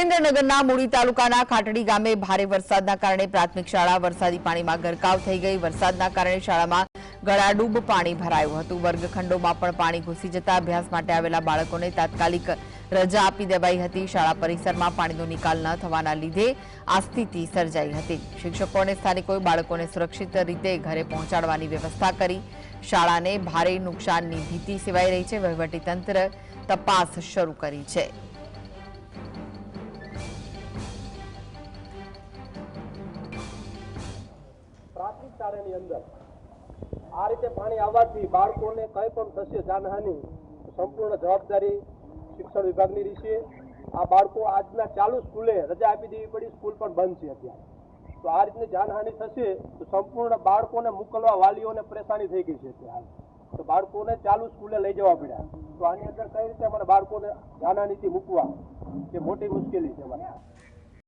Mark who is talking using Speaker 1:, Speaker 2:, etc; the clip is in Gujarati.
Speaker 1: સુરેન્દ્રનગરના મૂળી તાલુકાના ખાટડી ગામે ભારે વરસાદના કારણે પ્રાથમિક શાળા વરસાદી પાણીમાં ગરકાવ થઈ ગઈ. વરસાદના કારણે શાળામાં ગળાડૂબ પાણી ભરાયું હતું. વર્ગખંડોમાં પણ પાણી ઘૂસી જતા અભ્યાસ માટે આવેલા બાળકોને તાત્કાલિક રજા આપી દેવાઈ હતી. શાળા પરિસરમાં પાણીનો નિકાલ ન થવાના લીધે આ સ્થિતિ સર્જાઈ હતી. શિક્ષકો અને સ્થાનિકોએ બાળકોને સુરક્ષિત રીતે ઘરે પહોંચાડવાની વ્યવસ્થા કરી શાળાને ભારે નુકસાનની ભીતિ સેવાઈ રહી છે. વહીવટીતંત્ર તપાસ શરૂ કરી છે.
Speaker 2: શાળાની અંદર. આ રીતે પાણી આવવાથી બાળકોને કંઈ પણ થશે જાનહાનિ, સંપૂર્ણ જવાબદારી શિક્ષણ વિભાગની રહેશે. આ બાળકો આજના ચાલુ સ્કૂલે રજા આપી દેવી પડી, સ્કૂલ પણ બંધ છે અત્યારે. તો આ રીતની જાનહાનિ થશે તો સંપૂર્ણ બાળકોને મોકલવા વાલીઓને પરેશાની થઈ ગઈ છે અત્યારે તો બાળકોને ચાલુ સ્કૂલે લઈ જવા પડ્યા. તો આની અંદર કઈ રીતે અમારે બાળકોને જાનહાનિથી મૂકવા? એ મોટી મુશ્કેલી છે અમારે?